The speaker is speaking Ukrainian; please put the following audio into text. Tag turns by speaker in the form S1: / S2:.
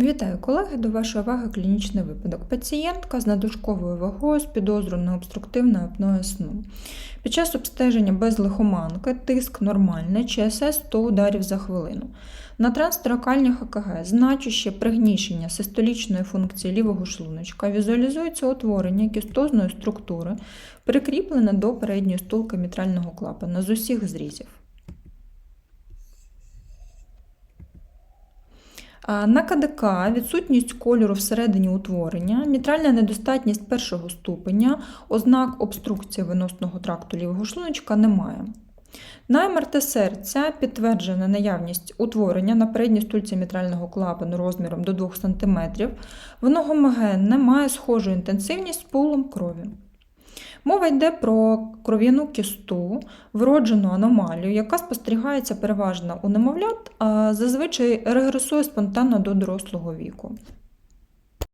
S1: Вітаю колеги, до вашої уваги клінічний випадок. Пацієнтка з надлишковою вагою з підозрою на обструктивне апноe сну. Під час обстеження без лихоманки тиск нормальний, ЧСС 100 ударів за хвилину. На трансторакальних АКГ значуще пригнічення систолічної функції лівого шлуночка візуалізується утворення кістозної структури, прикріплене до передньої стулки мітрального клапана з усіх зрізів. А, На КДК відсутність кольору всередині утворення, мітральна недостатність першого ступеня, ознак обструкції виносного тракту лівого шлуночка немає. На МРТ серця підтверджена наявність утворення на передній стульці мітрального клапану розміром до 2 см. Воно гомогенне, має схожу інтенсивність з пулом крові. Мова йде про кров'яну кісту, вроджену аномалію, яка спостерігається переважно у немовлят, а зазвичай регресує спонтанно до дорослого віку.